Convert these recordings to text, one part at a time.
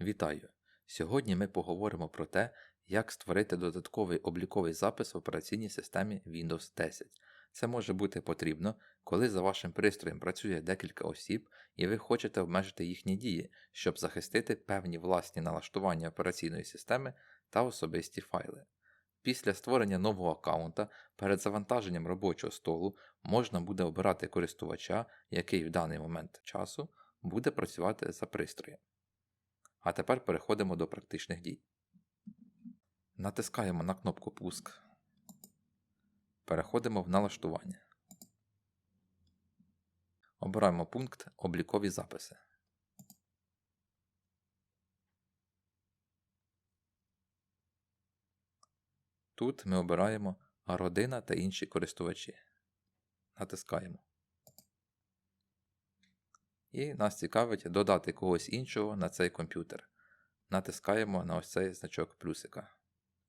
Вітаю! Сьогодні ми поговоримо про те, як створити додатковий обліковий запис в операційній системі Windows 10. Це може бути потрібно, коли за вашим пристроєм працює декілька осіб і ви хочете обмежити їхні дії, щоб захистити певні власні налаштування операційної системи та особисті файли. Після створення нового аккаунта перед завантаженням робочого столу можна буде обирати користувача, який в даний момент часу буде працювати за пристроєм. А тепер переходимо до практичних дій. Натискаємо на кнопку Пуск. Переходимо в налаштування. Обираємо пункт Облікові записи. Тут ми обираємо родина та інші користувачі. Натискаємо. І нас цікавить додати когось іншого на цей комп'ютер. Натискаємо на ось цей значок плюсика.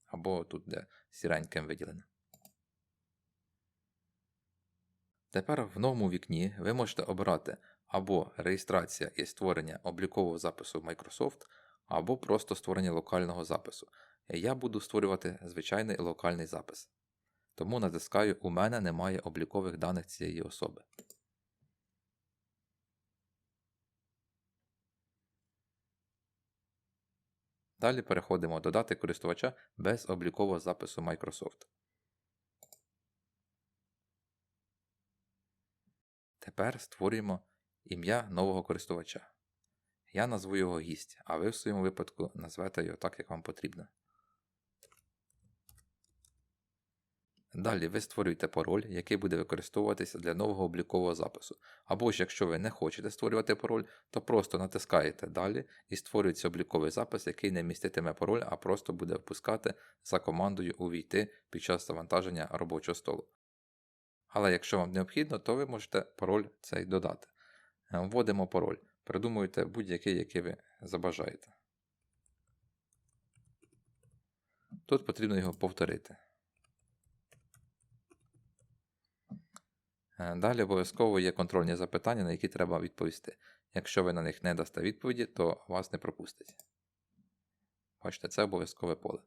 Або тут, де сіреньким виділено. Тепер в новому вікні ви можете обрати або реєстрація і створення облікового запису в Microsoft, або просто створення локального запису. Я буду створювати звичайний локальний запис. Тому натискаю У мене немає облікових даних цієї особи. Далі переходимо додати користувача без облікового запису Microsoft. Тепер створюємо ім'я нового користувача. Я назву його гість, а ви в своєму випадку назвете його так, як вам потрібно. Далі ви створюєте пароль, який буде використовуватися для нового облікового запису. Або ж якщо ви не хочете створювати пароль, то просто натискаєте далі і створюється обліковий запис, який не міститиме пароль, а просто буде впускати за командою увійти під час завантаження робочого столу. Але якщо вам необхідно, то ви можете пароль цей додати. Вводимо пароль. Придумуйте будь-який, який ви забажаєте. Тут потрібно його повторити. Далі обов'язково є контрольні запитання, на які треба відповісти. Якщо ви на них не дасте відповіді, то вас не пропустять. Бачите, це обов'язкове поле.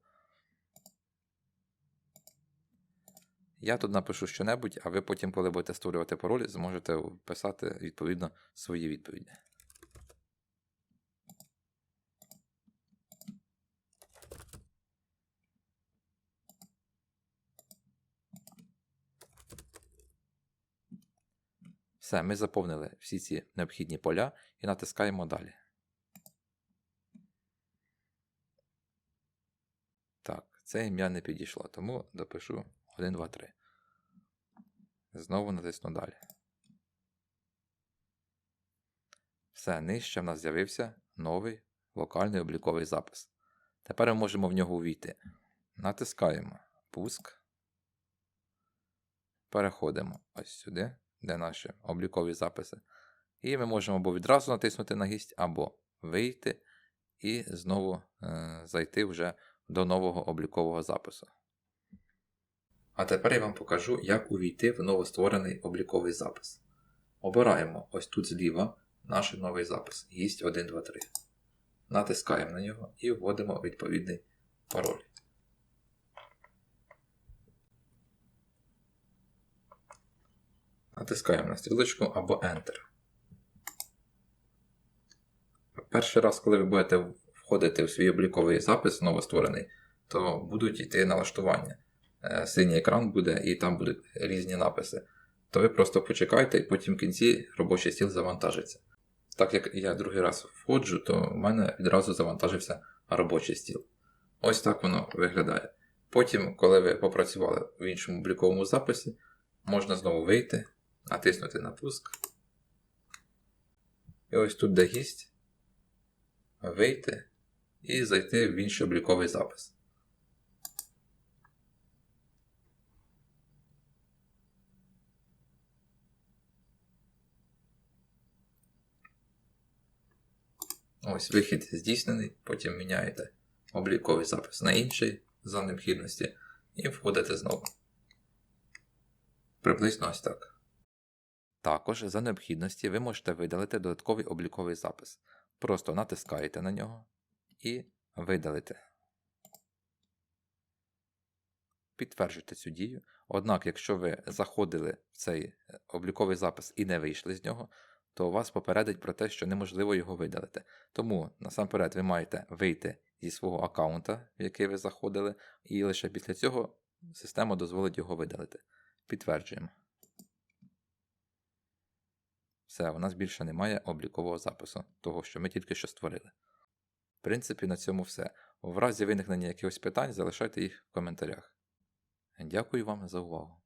Я тут напишу що-небудь, а ви потім, коли будете створювати пароль, зможете вписати відповідно свої відповіді. Все, ми заповнили всі ці необхідні поля і натискаємо далі. Так, це ім'я не підійшло, тому допишу 1, 2, 3. Знову натисну далі. Все, нижче в нас з'явився новий локальний обліковий запис. Тепер ми можемо в нього увійти. Натискаємо Пуск. Переходимо ось сюди де наші облікові записи. І ми можемо або відразу натиснути на гість, або вийти і знову е, зайти вже до нового облікового запису. А тепер я вам покажу, як увійти в новостворений обліковий запис. Обираємо ось тут зліва наш новий запис гість 123. Натискаємо на нього і вводимо відповідний пароль. Натискаємо на стрілочку або Enter. Перший раз, коли ви будете входити в свій обліковий запис новостворений, то будуть йти налаштування. Е, синій екран буде і там будуть різні написи. То ви просто почекайте і потім в кінці робочий стіл завантажиться. Так як я другий раз входжу, то в мене відразу завантажився робочий стіл. Ось так воно виглядає. Потім, коли ви попрацювали в іншому обліковому записі, можна знову вийти натиснути на пуск. І ось тут де гість, вийти і зайти в інший обліковий запис. Ось вихід здійснений, потім міняєте обліковий запис на інший за необхідності і входите знову. Приблизно ось так. Також за необхідності ви можете видалити додатковий обліковий запис. Просто натискаєте на нього, і видалити. Підтверджуйте цю дію. Однак, якщо ви заходили в цей е, обліковий запис і не вийшли з нього, то вас попередить про те, що неможливо його видалити. Тому насамперед ви маєте вийти зі свого аккаунта, в який ви заходили, і лише після цього система дозволить його видалити. Підтверджуємо. Все, у нас більше немає облікового запису, того, що ми тільки що створили. В принципі, на цьому все. В разі виникнення якихось питань залишайте їх в коментарях. Дякую вам за увагу.